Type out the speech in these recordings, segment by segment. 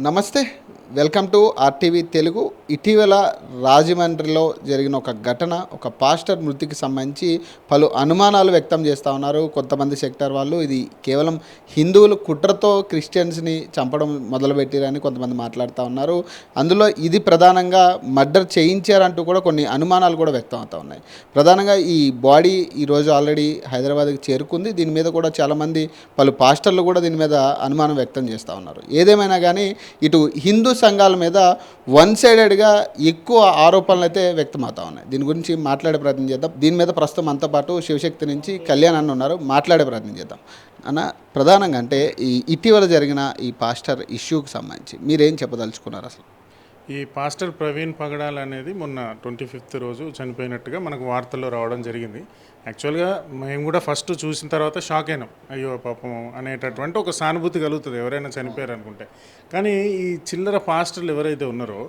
నమస్తే. Welcome to RTV Telugu. ఇటీవల రాజమండ్రిలో జరిగిన ఒక ఘటన ఒక పాస్టర్ మృతికి సంబంధించి పలు అనుమానాలు వ్యక్తం చేస్తూ ఉన్నారు. కొంతమంది సెక్టర్ వాళ్ళు ఇది కేవలం హిందువులు కుట్రతో క్రిస్టియన్స్ని చంపడం మొదలుపెట్టారని కొంతమంది మాట్లాడుతూ ఉన్నారు. అందులో ఇది ప్రధానంగా మర్డర్ చేయించారంటూ కూడా కొన్ని అనుమానాలు కూడా వ్యక్తం అవుతూ ఉన్నాయి. ప్రధానంగా ఈ బాడీ ఈరోజు ఆల్రెడీ హైదరాబాద్కి చేరుకుంది. దీని మీద కూడా చాలామంది పలు పాస్టర్లు కూడా దీని మీద అనుమానం వ్యక్తం చేస్తూ ఉన్నారు. ఏదేమైనా కానీ ఇటు హిందూ సంఘాల మీద వన్ సైడెడ్గా ఎక్కువ ఆరోపణలు అయితే వ్యక్తమవుతా ఉన్నాయి. దీని గురించి మాట్లాడే ప్రయత్నం చేద్దాం. దీని మీద ప్రస్తుతం అంతా పాటు శివశక్తి నుంచి కళ్యాణ్ అన్న ఉన్నారు. మాట్లాడే ప్రయత్నం చేద్దాం. అన్న ప్రధానంగా అంటే ఈ ఇటీవల జరిగిన ఈ పాస్టర్ ఇష్యూకి సంబంధించి మీరేం చెప్పదలుచుకున్నారు అసలు? ఈ పాస్టర్ ప్రవీణ్ పగడాల్ అనేది మొన్న ట్వంటీ ఫిఫ్త్ రోజు చనిపోయినట్టుగా మనకు వార్తల్లో రావడం జరిగింది. యాక్చువల్గా మేము కూడా ఫస్ట్ చూసిన తర్వాత షాక్ అయినాం. అయ్యో పాపం అనేటటువంటి ఒక సానుభూతి కలుగుతుంది ఎవరైనా చనిపోయారు అనుకుంటే కానీ ఈ చిల్లర పాస్టర్లు ఎవరైతే ఉన్నారో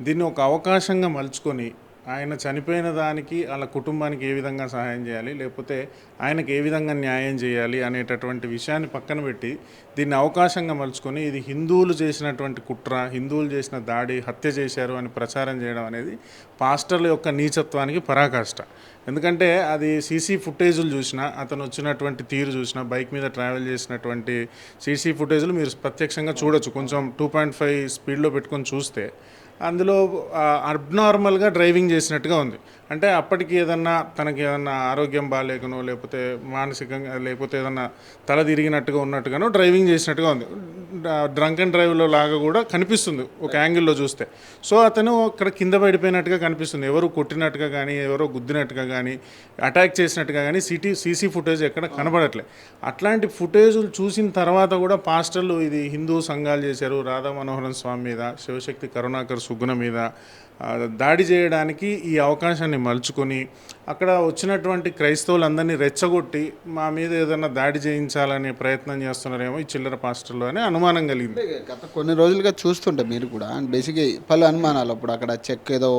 దీన్ని ఒక అవకాశంగా మలుచుకొని ఆయన చనిపోయిన దానికి వాళ్ళ కుటుంబానికి ఏ విధంగా సహాయం చేయాలి లేకపోతే ఆయనకి ఏ విధంగా న్యాయం చేయాలి అనేటటువంటి విషయాన్ని పక్కన పెట్టి దీన్ని అవకాశంగా మలుచుకొని ఇది హిందువులు చేసినటువంటి కుట్ర హిందువులు చేసిన దాడి హత్య చేశారు అని ప్రచారం చేయడం అనేది పాస్టర్ల యొక్క నీచత్వానికి పరాకాష్ట. ఎందుకంటే అది సీసీ ఫుటేజులు చూసినా అతను వచ్చినటువంటి తీరు చూసినా బైక్ మీద ట్రావెల్ చేసినటువంటి సీసీ ఫుటేజులు మీరు ప్రత్యక్షంగా చూడొచ్చు. కొంచెం టూ పాయింట్ ఫైవ్ స్పీడ్లో పెట్టుకొని చూస్తే అందులో అబ్నార్మల్గా డ్రైవింగ్ చేసినట్టుగా ఉంది. అంటే అప్పటికి ఏదన్నా తనకి ఏదన్నా ఆరోగ్యం బాగాలేకనో లేకపోతే మానసికంగా లేకపోతే ఏదన్నా తల తిరిగినట్టుగా ఉన్నట్టుగానో డ్రైవింగ్ చేసినట్టుగా ఉంది. డ్రంక్ అండ్ డ్రైవ్లో లాగా కూడా కనిపిస్తుంది ఒక యాంగిల్లో చూస్తే. సో అతను అక్కడ కింద పడిపోయినట్టుగా కనిపిస్తుంది. ఎవరు కొట్టినట్టుగా కానీ ఎవరో గుద్దినట్టుగా కానీ అటాక్ చేసినట్టుగా కానీ సిటీ సీసీ ఫుటేజ్ ఎక్కడ కనబడట్లే. అట్లాంటి ఫుటేజులు చూసిన తర్వాత కూడా పాస్టర్లు ఇది హిందూ సంఘాలు చేశారు. రాధా మనోహరన్ స్వామి మీద శివశక్తి కరుణాకర్ సుగుణ మీద దాడి చేయడానికి ఈ అవకాశాన్ని మలుచుకొని అక్కడ వచ్చినటువంటి క్రైస్తవులందరినీ రెచ్చగొట్టి మా మీద ఏదైనా దాడి చేయించాలనే ప్రయత్నం చేస్తున్నారేమో ఈ చిల్లర పాస్టర్లు అని అనుమానం కలిగింది. గత కొన్ని రోజులుగా చూస్తుంటే మీరు కూడా బేసిక్గా పలు అనుమానాలు అప్పుడు అక్కడ చెక్ ఏదో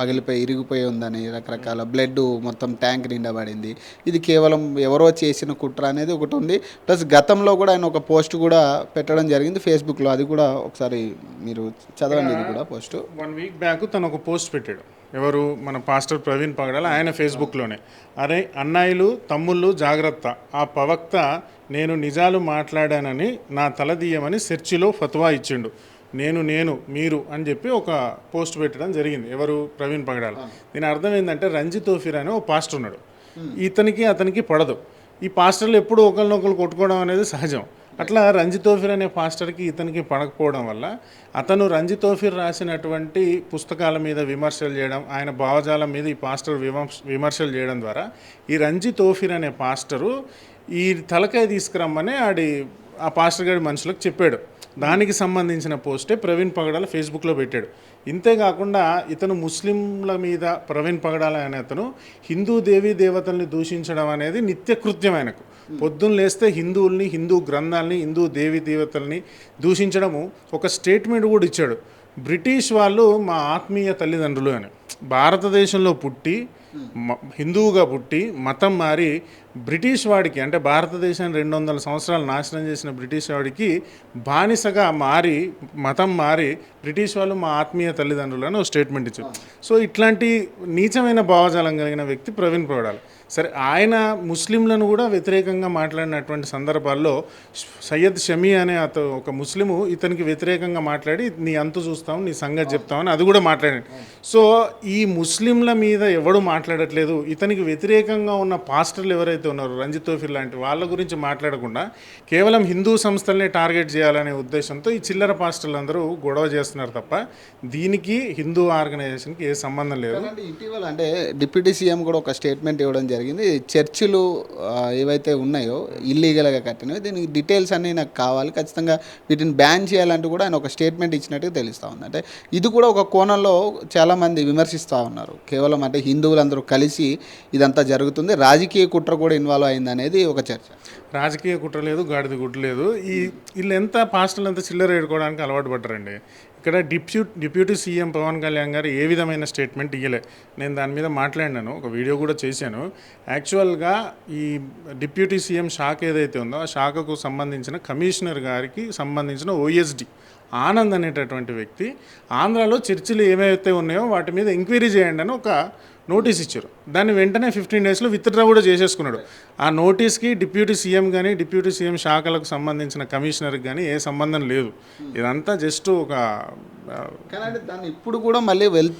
పగిలిపోయి ఇరిగిపోయి ఉందని రకరకాల బ్లడ్ మొత్తం ట్యాంక్ నిండా పడింది. ఇది కేవలం ఎవరో చేసిన కుట్ర అనేది ఒకటి ఉంది. ప్లస్ గతంలో కూడా ఆయన ఒక పోస్ట్ కూడా పెట్టడం జరిగింది. ఫేస్బుక్లో అది కూడా ఒకసారి మీరు చదవండి ఇది కూడా పోస్ట్. వన్ వీక్ బ్యాక్ తను ఒక పోస్ట్ పెట్టాడు. ఎవరు? మన పాస్టర్ ప్రవీణ్ పగడాల ఆయన ఫేస్బుక్లోనే. అరే అన్నయ్యలు తమ్ముళ్ళు జాగ్రత్త. ఆ ప్రవక్త నేను నిజాలు మాట్లాడానని నా తలదీయమని సెర్చిలో ఫత్వా ఇచ్చిండు. నేను నేను మీరు అని చెప్పి ఒక పోస్ట్ పెట్టడం జరిగింది. ఎవరు? ప్రవీణ్ పగడాల. దీని అర్థం ఏంటంటే రంజిత్ ఓఫీర్ అనే ఒక పాస్టర్ ఉన్నాడు. ఇతనికి అతనికి పడదు. ఈ పాస్టర్లు ఎప్పుడు ఒకరినొకరు కొట్టుకోవడం అనేది సహజం. అట్లా రంజితోఫిర్ అనే పాస్టర్కి ఇతనికి పడకపోవడం వల్ల అతను రంజితోఫిర్ రాసినటువంటి పుస్తకాల మీద విమర్శలు చేయడం ఆయన భావజాలం మీద ఈ పాస్టర్ విమర్శలు చేయడం ద్వారా ఈ రంజితోఫిర్ అనే పాస్టరు ఈ తలకాయ తీసుకురమ్మని ఆడి ఆ పాస్టర్ గారి మనుషులకు చెప్పాడు. దానికి సంబంధించిన పోస్టే ప్రవీణ్ పగడాల ఫేస్బుక్లో పెట్టాడు. ఇంతేకాకుండా ఇతను ముస్లింల మీద ప్రవీణ్ పగడాల అనే అతను హిందూ దేవీ దేవతల్ని దూషించడం అనేది నిత్యకృత్యం ఆయనకు. పొద్దున్న లేస్తే హిందువుల్ని హిందూ గ్రంథాలని హిందూ దేవీ దేవతల్ని దూషించడము ఒక స్టేట్మెంట్ కూడా ఇచ్చాడు. బ్రిటిష్ వాళ్ళు మా ఆత్మీయ తల్లిదండ్రులు అని. భారతదేశంలో పుట్టి హిందువుగా పుట్టి మతం మారి బ్రిటిష్ వాడికి అంటే భారతదేశాన్ని రెండు వందల సంవత్సరాలు నాశనం చేసిన బ్రిటిష్ వాడికి బానిసగా మారి మతం మారి బ్రిటిష్ వాళ్ళు మా ఆత్మీయ తల్లిదండ్రులు అని ఒక స్టేట్మెంట్ ఇచ్చారు. సో ఇట్లాంటి నీచమైన భావజాలం కలిగిన వ్యక్తి ప్రవీణ్ పౌడాల్ సరే ఆయన ముస్లింలను కూడా వ్యతిరేకంగా మాట్లాడినటువంటి సందర్భాల్లో సయ్యద్ షమీ అనే అత ఒక ముస్లిము ఇతనికి వ్యతిరేకంగా మాట్లాడి నీ అంతు చూస్తాం నీ సంగతి చెప్తామని అది కూడా మాట్లాడాడు. సో ఈ ముస్లింల మీద ఎవడు మాట్లాడట్లేదు? ఇతనికి వ్యతిరేకంగా ఉన్న పాస్టర్లు ఎవరైతే ఉన్నారో రంజిత్ తోఫిర్ లాంటి వాళ్ళ గురించి మాట్లాడకుండా కేవలం హిందూ సంస్థలనే టార్గెట్ చేయాలనే ఉద్దేశంతో ఈ చిల్లర పాస్టర్లు అందరూ గొడవ చేస్తున్నారు తప్ప దీనికి హిందూ ఆర్గనైజేషన్కి ఏ సంబంధం లేదు. ఇటీవల అంటే డిప్యూటీ సీఎం కూడా ఒక స్టేట్మెంట్ ఇవ్వడం జరిగింది. చర్చిలు ఏవైతే ఉన్నాయో ఇల్లీగల్గా కట్టినవి దీనికి డీటెయిల్స్ అన్నీ నాకు కావాలి. ఖచ్చితంగా వీటిని బ్యాన్ చేయాలంటూ కూడా ఆయన ఒక స్టేట్మెంట్ ఇచ్చినట్టుగా తెలుస్తూ ఉంది. అంటే ఇది కూడా ఒక కోణంలో చాలామంది విమర్శిస్తూ ఉన్నారు. కేవలం అంటే హిందువులందరూ కలిసి ఇదంతా జరుగుతుంది. రాజకీయ కుట్ర కూడా ఇన్వాల్వ్ అయింది అనేది ఒక చర్చ. రాజకీయ కుట్ర లేదు గాడిద గుట్ట లేదు. ఈ వీళ్ళు ఎంత పాస్టర్లు ఎంత చిల్లర వేడుకోవడానికి అలవాటు పడ్డారండి? ఇక్కడ deputy deputy CM Pawan Kalyan garu ఏ విధమైన స్టేట్మెంట్ ఇవ్వలే నేను దాని మీద మాట్లాడినాను ఒక వీడియో కూడా చేశాను. యాక్చువల్గా ఈ డిప్యూటీ సీఎం శాఖ ఏదైతే ఉందో ఆ శాఖకు సంబంధించిన కమిషనర్ గారికి సంబంధించిన ఓఎస్డి ఆనంద్ అనేటటువంటి వ్యక్తి ఆంధ్రాలో చర్చిలు ఏమైతే ఉన్నాయో వాటి మీద ఎంక్వైరీ చేయండి అని ఒక నోటీస్ ఇచ్చారు. దాన్ని వెంటనే ఫిఫ్టీన్ డేస్లో విత్డ్రా కూడా చేసేసుకున్నాడు. ఆ నోటీస్కి డిప్యూటీ సీఎం కానీ డిప్యూటీ సీఎం శాఖలకు సంబంధించిన కమిషనర్కి కానీ ఏ సంబంధం లేదు. ఇదంతా జస్ట్ ఒక కానీ అంటే దాన్ని ఇప్పుడు కూడా మళ్ళీ వెల్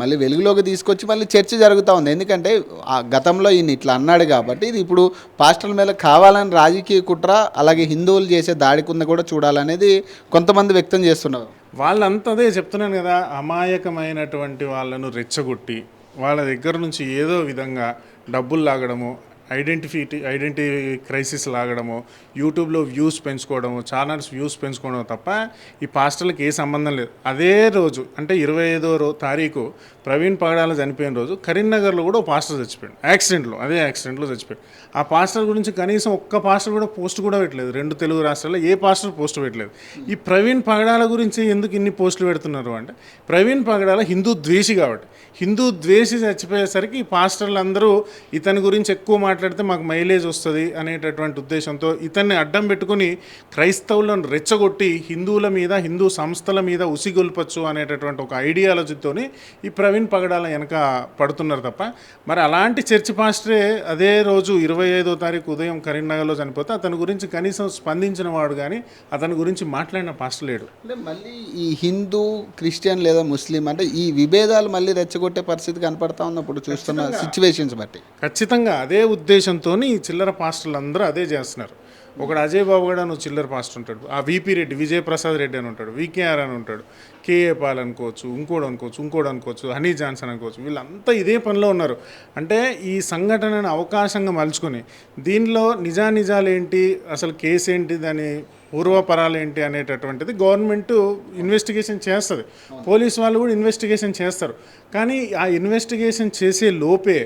మళ్ళీ వెలుగులోకి తీసుకొచ్చి మళ్ళీ చర్చ జరుగుతూ ఉంది. ఎందుకంటే ఆ గతంలో ఈయన ఇట్లా అన్నాడు కాబట్టి ఇది ఇప్పుడు పాస్టర్ల మీద కావాలని రాజకీయ కుట్ర అలాగే హిందువులు చేసే దాడి కింద కూడా చూడాలనేది కొంతమంది వ్యక్తం చేస్తున్నారు. వాళ్ళంతా అదే చెప్తున్నాను కదా అమాయకమైనటువంటి వాళ్ళను రెచ్చగొట్టి వాళ్ళ దగ్గర నుంచి ఏదో విధంగా డబ్బులు లాగడము ఐడెంటిఫిటీ ఐడెంటిటీ క్రైసిస్ లాగడము యూట్యూబ్లో వ్యూస్ పెంచుకోవడము ఛానల్స్ వ్యూస్ పెంచుకోవడం తప్ప ఈ పాస్టర్లకు ఏ సంబంధం లేదు. అదే రోజు అంటే ఇరవై ఐదో రో తారీఖు ప్రవీణ్ పగడాల చనిపోయిన రోజు కరీంనగర్లో కూడా ఒక పాస్టర్ చచ్చిపోయాడు. యాక్సిడెంట్లో అదే యాక్సిడెంట్లో చచ్చిపోయాడు. ఆ పాస్టర్ గురించి కనీసం ఒక్క పాస్టర్ కూడా పోస్ట్ కూడా పెట్టలేదు. రెండు తెలుగు రాష్ట్రాల్లో ఏ పాస్టర్ పోస్ట్ పెట్టలేదు. ఈ ప్రవీణ్ పగడాల గురించి ఎందుకు ఇన్ని పోస్టులు పెడుతున్నారు అంటే ప్రవీణ్ పగడాల హిందూ ద్వేషి కాబట్టి. హిందూ ద్వేషి చచ్చిపోయేసరికి ఈ పాస్టర్లు అందరూ ఇతని గురించి ఎక్కువ మాట్లాడితే మాకు మైలేజ్ వస్తుంది అనేటటువంటి ఉద్దేశంతో ఇతన్ని అడ్డం పెట్టుకుని క్రైస్తవులను రెచ్చగొట్టి హిందువుల మీద హిందూ సంస్థల మీద ఉసిగొల్పచ్చు అనేటటువంటి ఒక ఐడియాలజీతోని ఈ ప్రవీణ్ పగడాల వెనక పడుతున్నారు తప్ప మరి అలాంటి చర్చి పాస్టరే అదే రోజు ఇరవై ఐదో తారీఖు ఉదయం కరీంనగర్లో చనిపోతే అతని గురించి కనీసం స్పందించిన వాడు కానీ అతని గురించి మాట్లాడిన పాస్టర్ లేడు. అంటే మళ్ళీ ఈ హిందూ క్రిస్టియన్ లేదా ముస్లిం అంటే ఈ విభేదాలు మళ్ళీ రెచ్చగొట్టే పరిస్థితి కనపడతా ఉన్నప్పుడు చూస్తున్న సిచ్యువేషన్స్ బట్టి. ఖచ్చితంగా. అదే ఉద్దేశంతో ఈ చిల్లర పాస్టర్లు అందరూ అదే చేస్తున్నారు. ఒకడు అజయ్ బాబు కూడా నువ్వు చిల్లర పాస్టర్ ఉంటాడు. ఆ విపి రెడ్డి విజయ్ ప్రసాద్ రెడ్డి అని ఉంటాడు. వికేఆర్ అని ఉంటాడు. కేఏ పాల్ అనుకోవచ్చు ఇంకోడు అనుకోవచ్చు ఇంకోడు అనుకోవచ్చు హనీ జాన్సన్ అనుకోవచ్చు వీళ్ళంతా ఇదే పనిలో ఉన్నారు. అంటే ఈ సంఘటనను అవకాశంగా మలుచుకొని దీనిలో నిజానిజాలు ఏంటి అసలు కేసు ఏంటి దాని పూర్వపరాలు ఏంటి అనేటటువంటిది గవర్నమెంట్ ఇన్వెస్టిగేషన్ చేస్తుంది. పోలీస్ వాళ్ళు కూడా ఇన్వెస్టిగేషన్ చేస్తారు. కానీ ఆ ఇన్వెస్టిగేషన్ చేసే లోపే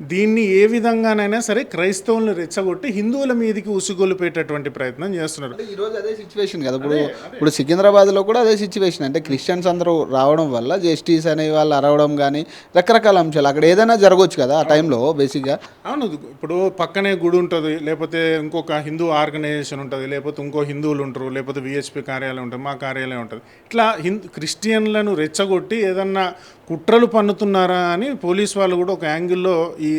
దీన్ని ఏ విధంగానైనా సరే క్రైస్తవులను రెచ్చగొట్టి హిందువుల మీదకి ఉసుగొలిపేటటువంటి ప్రయత్నం చేస్తున్నారు. అంటే ఈ రోజు అదే సిచ్యువేషన్ కదా. ఇప్పుడు ఇప్పుడు సికింద్రాబాద్లో కూడా అదే సిచ్యువేషన్ అంటే క్రిస్టియన్స్ అందరూ రావడం వల్ల జస్టిస్ అనే వాళ్ళు అరవడం కానీ రకరకాల అంశాలు అక్కడ ఏదైనా జరగవచ్చు కదా ఆ టైంలో బేసిక్గా అవును. ఇప్పుడు పక్కనే గుడి ఉంటుంది లేకపోతే ఇంకొక హిందూ ఆర్గనైజేషన్ ఉంటుంది లేకపోతే ఇంకో హిందువులు ఉంటారు లేకపోతే విహెచ్పి కార్యాలయం ఉంటుంది మా కార్యాలయం ఉంటుంది. ఇట్లా హిందూ క్రిస్టియన్లను రెచ్చగొట్టి ఏదన్నా కుట్రలు పన్నుతున్నారా అని పోలీస్ వాళ్ళు కూడా ఒక యాంగిల్లో ఈ ఈ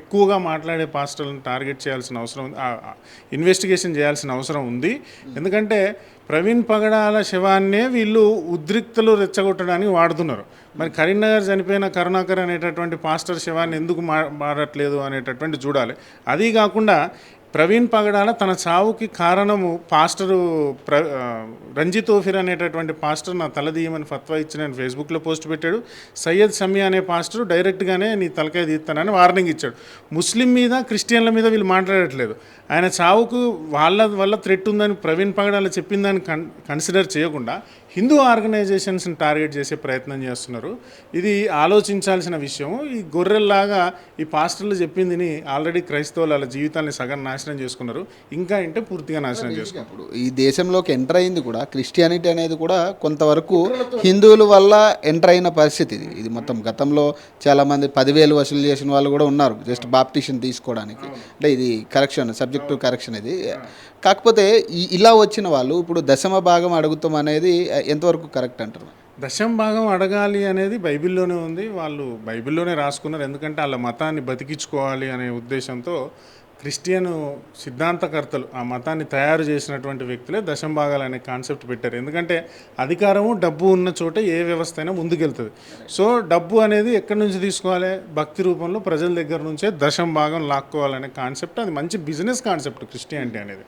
ఎక్కువగా మాట్లాడే పాస్టర్లను టార్గెట్ చేయాల్సిన అవసరం ఇన్వెస్టిగేషన్ చేయాల్సిన అవసరం ఉంది. ఎందుకంటే ప్రవీణ్ పగడాల శవాన్నే వీళ్ళు ఉద్రిక్తలు రెచ్చగొట్టడానికి వాడుతున్నారు. మరి కరీంనగర్ చనిపోయిన కరుణాకర్ అనేటటువంటి పాస్టర్ శవాన్ని ఎందుకు మా మారట్లేదు అనేటటువంటి చూడాలి. అది కాకుండా ప్రవీణ్ పగడాల తన చావుకి కారణము పాస్టరు ప్ర రంజిత్ ఓఫిర్ అనేటటువంటి పాస్టర్ నా తలదీయమని ఫత్వా ఇచ్చి నేను ఫేస్బుక్లో పోస్ట్ పెట్టాడు. సయ్యద్ షమియా అనే పాస్టర్ డైరెక్ట్గానే నీ తలకాయ తీస్తానని వార్నింగ్ ఇచ్చాడు. ముస్లిం మీద క్రిస్టియన్ల మీద వీళ్ళు మాట్లాడట్లేదు. ఆయన చావుకు వాళ్ళ వల్ల థ్రెట్ ఉందని ప్రవీణ్ పగడాల చెప్పిందని కన్ కన్సిడర్ చేయకుండా హిందూ ఆర్గనైజేషన్స్ని టార్గెట్ చేసే ప్రయత్నం చేస్తున్నారు. ఇది ఆలోచించాల్సిన విషయం ఈ గొర్రెల్లాగా ఈ పాస్టర్లు చెప్పిందిని ఆల్రెడీ క్రైస్తవులు వాళ్ళ జీవితాన్ని సగం నాశనం చేసుకున్నారు. ఇంకా అంటే పూర్తిగా నాశనం చేసుకున్నారు. ఈ దేశంలోకి ఎంటర్ అయింది కూడా క్రిస్టియానిటీ అనేది కూడా కొంతవరకు హిందువుల వల్ల ఎంటర్ అయిన పరిస్థితి ఇది. ఇది మొత్తం గతంలో చాలా మంది పదివేలు వసూలు చేసిన వాళ్ళు కూడా ఉన్నారు. జస్ట్ బాప్టిషన్ తీసుకోవడానికి. అంటే ఇది కరెక్షన్ సబ్జెక్టు కరెక్షన్ ఇది. కాకపోతే ఈ- ఇలా వచ్చిన వాళ్ళు ఇప్పుడు దశమ భాగం అడుగుతాం అనేది ఎంతవరకు కరెక్ట్ అంటారు? దశమ భాగం అడగాలి అనేది బైబిల్లోనే ఉంది. వాళ్ళు బైబిల్లోనే రాసుకున్నారు. ఎందుకంటే వాళ్ళ మతాన్ని బతికించుకోవాలి అనే ఉద్దేశంతో క్రిస్టియన్ సిద్ధాంతకర్తలు ఆ మతాన్ని తయారు చేసినటువంటి వ్యక్తులే దశం భాగాలు అనే కాన్సెప్ట్ పెట్టారు. ఎందుకంటే అధికారము డబ్బు ఉన్న చోట ఏ వ్యవస్థ అయినా ముందుకెళ్తుంది. సో డబ్బు అనేది ఎక్కడి నుంచి తీసుకోవాలి? భక్తి రూపంలో ప్రజల దగ్గర నుంచే దశం భాగం లాక్కోవాలనే కాన్సెప్ట్. అది మంచి బిజినెస్ కాన్సెప్ట్ క్రిస్టియానిటీ అనేది.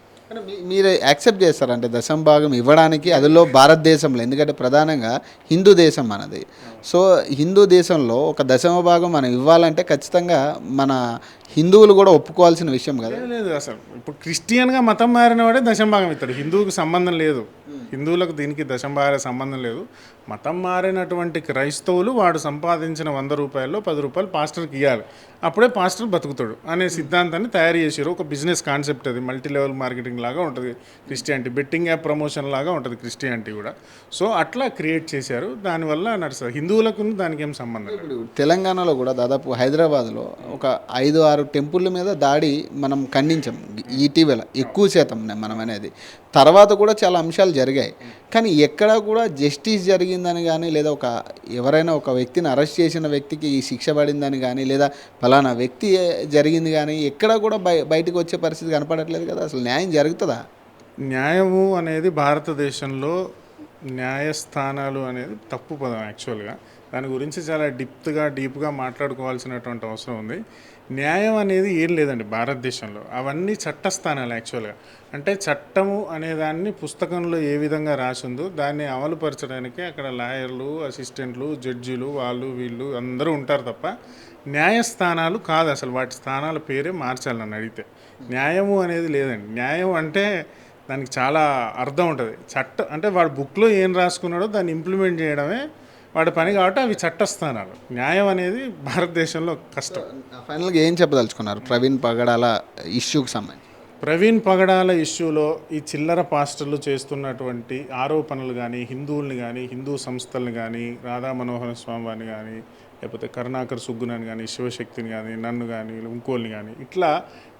మీరు యాక్సెప్ట్ చేస్తారంటే దశం భాగం ఇవ్వడానికి అదిలో భారతదేశంలో ఎందుకంటే ప్రధానంగా హిందూ దేశం మనది. సో హిందూ దేశంలో ఒక దశమ భాగం మనం ఇవ్వాలంటే ఖచ్చితంగా మన హిందువులు కూడా ఒప్పుకోవాల్సిన విషయం కదా. లేదు, అసలు. ఇప్పుడు క్రిస్టియన్గా మతం మారిన వాడే దశం భాగం ఇస్తాడు. హిందువుకి సంబంధం లేదు. హిందువులకు దీనికి దశం భాగం సంబంధం లేదు. మతం మారినటువంటి క్రైస్తవులు వాడు సంపాదించిన వంద రూపాయల్లో పది రూపాయలు పాస్టర్కి ఇవ్వాలి అప్పుడే పాస్టర్ బతుకుతాడు అనే సిద్ధాంతాన్ని తయారు చేశారు. ఒక బిజినెస్ కాన్సెప్ట్ అది. మల్టీ లెవెల్ మార్కెటింగ్ లాగా ఉంటుంది. క్రిస్టియానిటీ బెట్టింగ్ యాప్ ప్రమోషన్ లాగా ఉంటుంది క్రిస్టియానిటీ కూడా. సో అట్లా క్రియేట్ చేశారు. దానివల్ల నడుస్తారు హిందువులకు దానికి ఏం సంబంధం ఇప్పుడు తెలంగాణలో కూడా దాదాపు హైదరాబాద్లో ఒక ఐదు ఆరు టెంపుల్ మీద దాడి మనం ఖండించాం. ఇటీవల ఎక్కువ శాతం మనం అనేది తర్వాత కూడా చాలా అంశాలు జరిగాయి. కానీ ఎక్కడ కూడా జస్టిస్ జరిగిందని కానీ లేదా ఒక ఎవరైనా ఒక వ్యక్తిని అరెస్ట్ చేసిన వ్యక్తికి ఈ శిక్ష పడిందని కానీ లేదా ఫలానా వ్యక్తి జరిగింది కానీ ఎక్కడ కూడా బయ బయటకు వచ్చే పరిస్థితి కనపడట్లేదు కదా? అసలు న్యాయం జరుగుతుందా? న్యాయము అనేది భారతదేశంలో న్యాయస్థానాలు అనేది తప్పు పదం యాక్చువల్గా. దాని గురించి చాలా డిప్త్గా డీప్గా మాట్లాడుకోవాల్సినటువంటి అవసరం ఉంది. న్యాయం అనేది ఏం లేదండి భారతదేశంలో. అవన్నీ చట్టస్థానాలు యాక్చువల్గా. అంటే చట్టము అనేదాన్ని పుస్తకంలో ఏ విధంగా రాసిందో దాన్ని అమలుపరచడానికి అక్కడ లాయర్లు అసిస్టెంట్లు జడ్జీలు వాళ్ళు వీళ్ళు అందరూ ఉంటారు తప్ప న్యాయస్థానాలు కాదు అసలు. వాటి స్థానాల పేరే మార్చాలి నన్ను అడిగితే. న్యాయము అనేది లేదండి. న్యాయం అంటే దానికి చాలా అర్థం ఉంటుంది. చట్ట అంటే వాడు బుక్లో ఏం రాసుకున్నాడో దాన్ని ఇంప్లిమెంట్ చేయడమే వాడి పని కాబట్టి అవి చట్టస్థానాలు. న్యాయం అనేది భారతదేశంలో కష్టం. ఫైనల్గా ఏం చెప్పదలుచుకున్నారు? ప్రవీణ్ పగడాల ఇష్యూకి సంబంధించి. ప్రవీణ్ పగడాల ఇష్యూలో ఈ చిల్లర పాస్టర్లు చేస్తున్నటువంటి ఆరోపణలు కానీ హిందువుల్ని కానీ హిందూ సంస్థల్ని కానీ రాధా మనోహర స్వామిని కానీ లేకపోతే కరుణాకర్ సుగ్గునని కానీ శివశక్తిని కానీ నన్ను కానీ ఇంకోళ్ళని కానీ ఇట్లా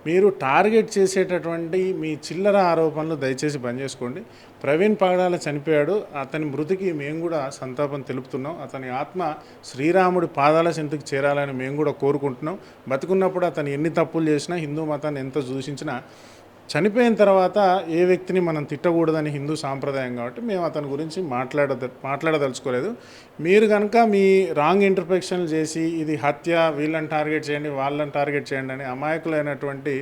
మీరు టార్గెట్ చేసేటటువంటి మీ చిల్లర ఆరోపణలు దయచేసి బంద్ చేసుకోండి. ప్రవీణ్ పాగడాల చనిపోయాడు. అతని మృతికి మేము కూడా సంతాపం తెలుపుతున్నాం. అతని ఆత్మ శ్రీరాముడి పాదాల చెంతకు చేరాలని మేము కూడా కోరుకుంటున్నాం. బతుకున్నప్పుడు అతను ఎన్ని తప్పులు చేసినా హిందూ మతాన్ని ఎంత దూషించినా చనిపోయిన తర్వాత ఏ వ్యక్తిని మనం తిట్టకూడదని హిందూ సాంప్రదాయం కాబట్టి మేము అతని గురించి మాట్లాడ మాట్లాడదలుచుకోలేదు. మీరు కనుక మీ రాంగ్ ఇంటర్ప్రెక్షన్లు చేసి ఇది హత్య వీళ్ళని టార్గెట్ చేయండి వాళ్ళని టార్గెట్ చేయండి అని అమాయకులైనటువంటి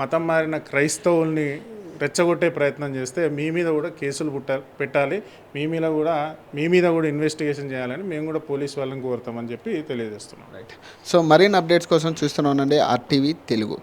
మతం మారిన క్రైస్తవుల్ని రెచ్చగొట్టే ప్రయత్నం చేస్తే మీ మీద కూడా కేసులు పుట్ట పెట్టాలి. మీ మీద కూడా మీ మీద కూడా ఇన్వెస్టిగేషన్ చేయాలని మేము కూడా పోలీస్ వాళ్ళని కోరుతామని చెప్పి తెలియజేస్తున్నాం. రైట్ సో మరిన్ని అప్డేట్స్ కోసం చూస్తున్నానండి ఆర్టీవీ తెలుగు.